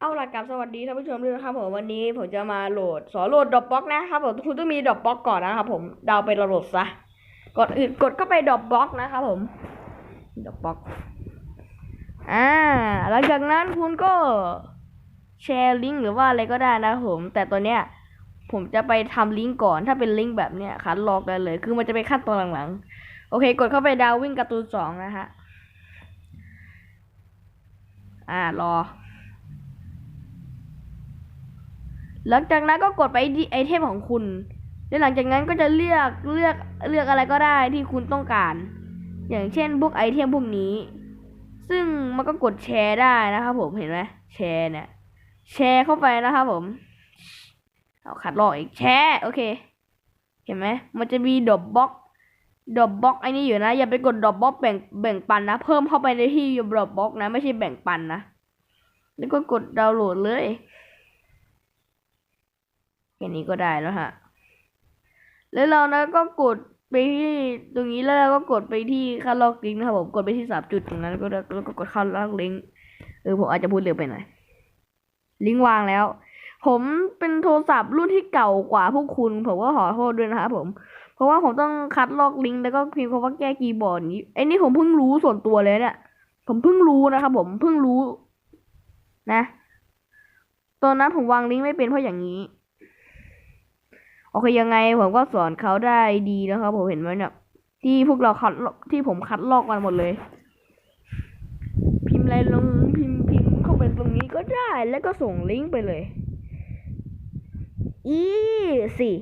เอาล่ะกับสวัสดีท่านผู้ชมด้วยนะครับผมวันนี้ผมจะมาโหลดสอนโหลดดอปบ็อกนะครับผมคุณต้องมีดอปบ็อกก่อนนะครับผมดาวไปโหลดซะกดอื่นกดเข้าไปดอปบ็อกนะครับผมดอปบ็อกอ่าหลังจากนั้นคุณก็แชร์ลิงก์หรือว่าอะไรก็ได้นะผม แต่ตัวเนี้ยผมจะไปทำลิงก์ก่อนถ้าเป็นลิงก์แบบเนี้ยคัดลอกได้เลย คือมันจะไปขั้นตอนหลังๆ โอเค กดเข้าไปดาววิ่งการ์ตูนสองนะฮะอ่ารอ หลังจากนั้นก็กดไปที่ไอเทมของคุณ และหลังจากนั้นก็จะเลือกเลือกเลือกอะไรก็ได้ที่คุณต้องการ อย่างเช่นพวกไอเทมพวกนี้ ซึ่งมันก็กดแชร์ได้นะครับผมเห็นไหมแชร์เนี่ย แชร์เข้าไปนะครับผม เอาขัดลอกอีกแชร์โอเค เห็นไหมมันจะมีดอบบล็อกดอบบล็อกไอ้นี่อยู่นะ อย่าไปกดดอบบล็อกแบ่งแบ่งปันนะ เพิ่มเข้าไปในที่ดอบบล็อกนะ ไม่ใช่แบ่งปันนะ แล้วก็กดดาวน์โหลดเลย แค่นี้ก็ได้แล้วฮะ แล้วเรานะก็กดไปที่ตรงนี้แล้วเราก็กดไปที่คัดลอกลิงก์นะครับผมกดไปที่สามจุดตรงนั้นแล้วก็แล้วก็กดเข้าลอกลิงก์เออผมอาจจะพูดเร็วไปหน่อยลิงก์วางแล้ว ผมเป็นโทรศัพท์รุ่นที่เก่ากว่าพวกคุณ ผมก็ขอโทษด้วยนะครับผม เพราะว่าผมต้องคัดลอกลิงก์แล้วก็พิมพ์คำว่าแก้คีย์บอร์ดนี้ไอ้นี่ผมเพิ่งรู้ส่วนตัวเลยเนี่ยผมเพิ่งรู้นะครับผมเพิ่งรู้นะตอนนั้นผมวางลิงก์ไม่เป็นเพราะอย่างนี้ โอเคยังไงผมก็สอนเขาได้ดีนะครับ ผมเห็นไหมเนี่ยที่พวกเราคัดที่ผมคัดลอกมันหมดเลย พิมพ์อะไรลงพิมพ์พิมพ์เข้าไปตรงนี้ก็ได้แล้วก็ส่งลิงก์ไปเลย อีสี่